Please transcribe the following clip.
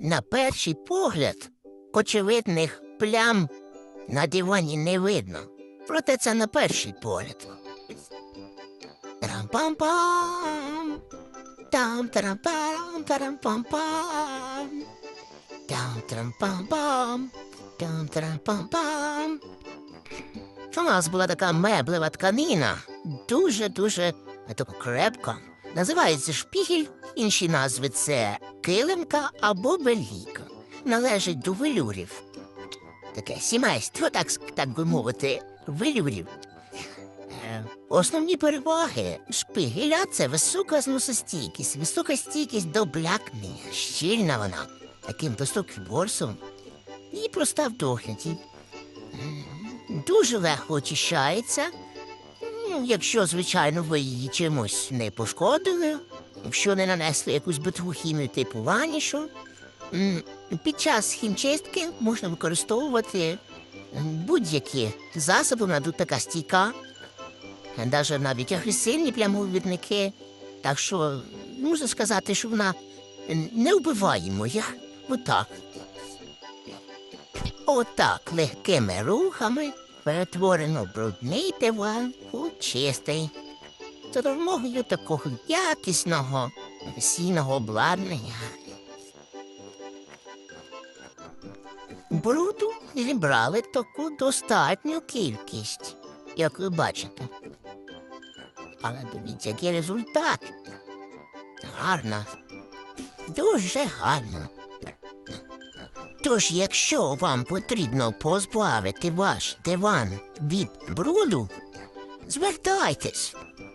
На перший погляд очевидних плям на дивані не видно. Проте це на перший погляд. Тарам-пам-пам. Там тарам-парам, тарам-пам-пам. Там тарам-пам-пам. Там тарам-пам-пам. У нас була така меблева тканина, дуже-дуже крепка. Називається шпігель, інші назви це килимка або беліка. Належить до велюрів. Таке сімейство, так, так би мовити, велюрів. Е, Основні переваги шпигеля це висока зносостійкість, висока стійкість до блякнення, щільна вона, таким високим борсом і проста в догляді. Дуже легко очищається, ну, якщо, звичайно, ви її чимось не пошкодили, якщо не нанесли якусь битву хімію типу ванішу. Під час хімчистки можна використовувати будь-які засоби, вона тут така стійка, навіть навіть агресивні плямовідники. Так що можна сказати, що вона не вбиваємо їх. Отак. Отак легкими рухами перетворено брудний диван у чистий. За допомогою такого якісного професійного обладнання. Бруду зібрали таку достатню кількість, як ви бачите. Але дивіться, який результат. Гарно. Дуже гарно. Тож, якщо вам потрібно позбавити ваш диван від бруду, звертайтесь.